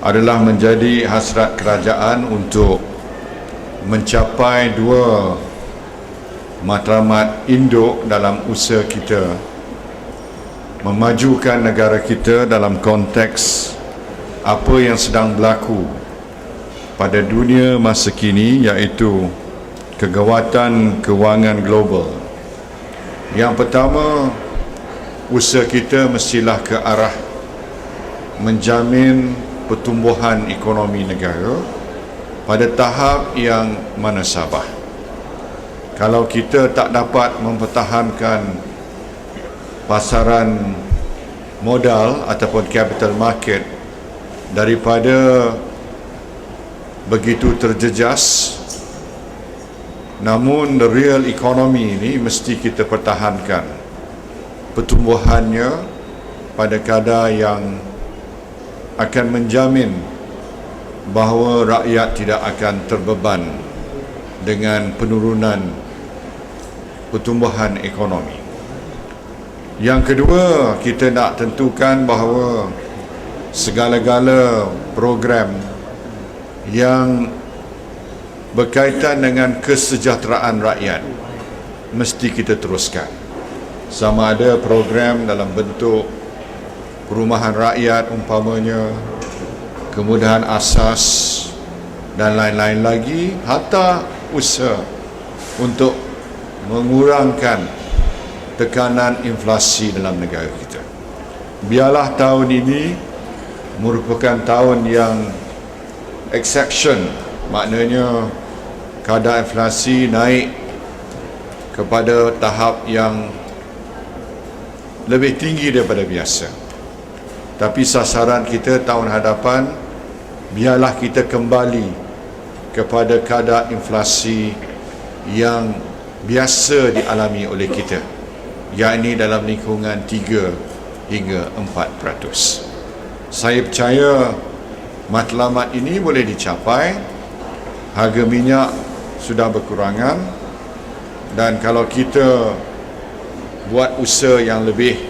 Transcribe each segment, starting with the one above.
adalah menjadi hasrat kerajaan untuk mencapai dua matlamat induk dalam usaha kita memajukan negara kita dalam konteks apa yang sedang berlaku pada dunia masa kini iaitu kegawatan kewangan global. Yang pertama, usaha kita mestilah ke arah menjamin pertumbuhan ekonomi negara pada tahap yang mana sabah. Kalau kita tak dapat mempertahankan pasaran modal ataupun capital market daripada begitu terjejas namun the real economy ini mesti kita pertahankan pertumbuhannya pada kadar yang akan menjamin bahawa rakyat tidak akan terbeban dengan penurunan pertumbuhan ekonomi. Yang kedua, kita nak tentukan bahawa segala-gala program yang berkaitan dengan kesejahteraan rakyat mesti kita teruskan. Sama ada program dalam bentuk perumahan rakyat umpamanya, kemudahan asas dan lain-lain lagi, hatta usaha untuk mengurangkan tekanan inflasi dalam negara kita. Biarlah tahun ini merupakan tahun yang exception, maknanya kadar inflasi naik kepada tahap yang lebih tinggi daripada biasa. Tapi sasaran kita tahun hadapan biarlah kita kembali kepada kadar inflasi yang biasa dialami oleh kita yakni dalam lingkungan 3 hingga 4%. Saya percaya matlamat ini boleh dicapai. Harga minyak sudah berkurangan dan kalau kita buat usaha yang lebih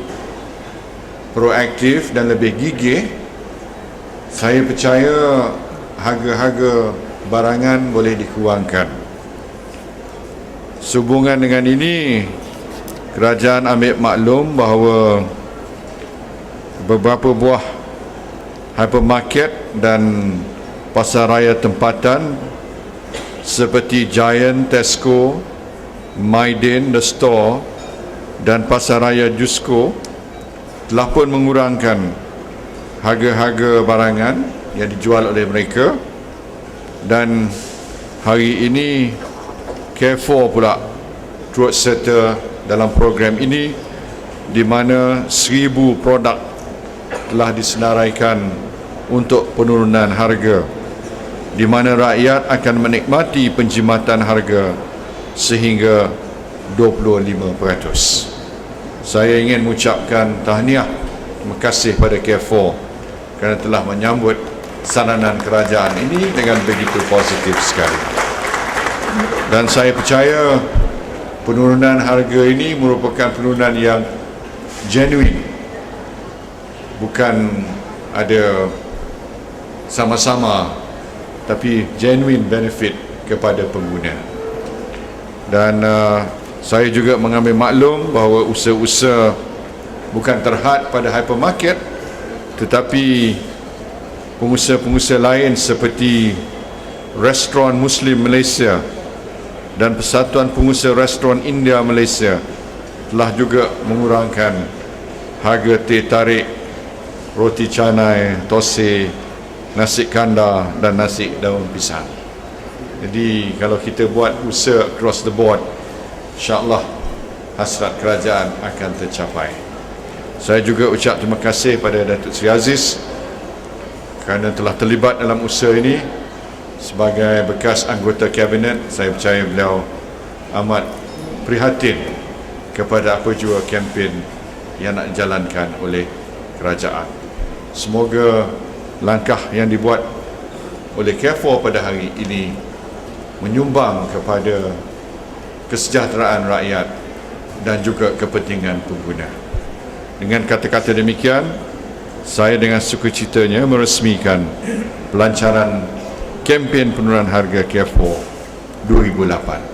proaktif dan lebih gigih saya percaya harga-harga barangan boleh dikurangkan. Sehubungan dengan ini, kerajaan ambil maklum bahawa beberapa buah hypermarket dan pasar raya tempatan seperti Giant, Tesco, Maidin, The Store dan pasar raya Jusco telah pun mengurangkan harga-harga barangan yang dijual oleh mereka dan hari ini Carrefour pula turut serta dalam program ini di mana seribu produk telah disenaraikan untuk penurunan harga di mana rakyat akan menikmati penjimatan harga sehingga 25%. Saya ingin mengucapkan tahniah terima kasih pada Carrefour kerana telah menyambut saranan kerajaan ini dengan begitu positif sekali. Dan saya percaya penurunan harga ini merupakan penurunan yang genuine bukan ada sama-sama tapi genuine benefit kepada pengguna dan uh, saya juga mengambil maklum bahawa usaha-usaha bukan terhad pada hypermarket tetapi pengusaha-pengusaha lain seperti restoran Muslim Malaysia dan Persatuan Pengusaha Restoran India Malaysia telah juga mengurangkan harga teh tarik, roti canai, tosi, nasi kanda dan nasi daun pisang. Jadi kalau kita buat usaha across the board, insyaAllah hasrat kerajaan akan tercapai. Saya juga ucap terima kasih pada Datuk Sri Aziz kerana telah terlibat dalam usaha ini sebagai bekas anggota kabinet saya percaya beliau amat prihatin kepada apa jua kempen yang nak dijalankan oleh kerajaan semoga langkah yang dibuat oleh KFOR pada hari ini menyumbang kepada kesejahteraan rakyat dan juga kepentingan pengguna dengan kata-kata demikian saya dengan sukacitanya meresmikan pelancaran kempen penurunan harga Carrefour 2008.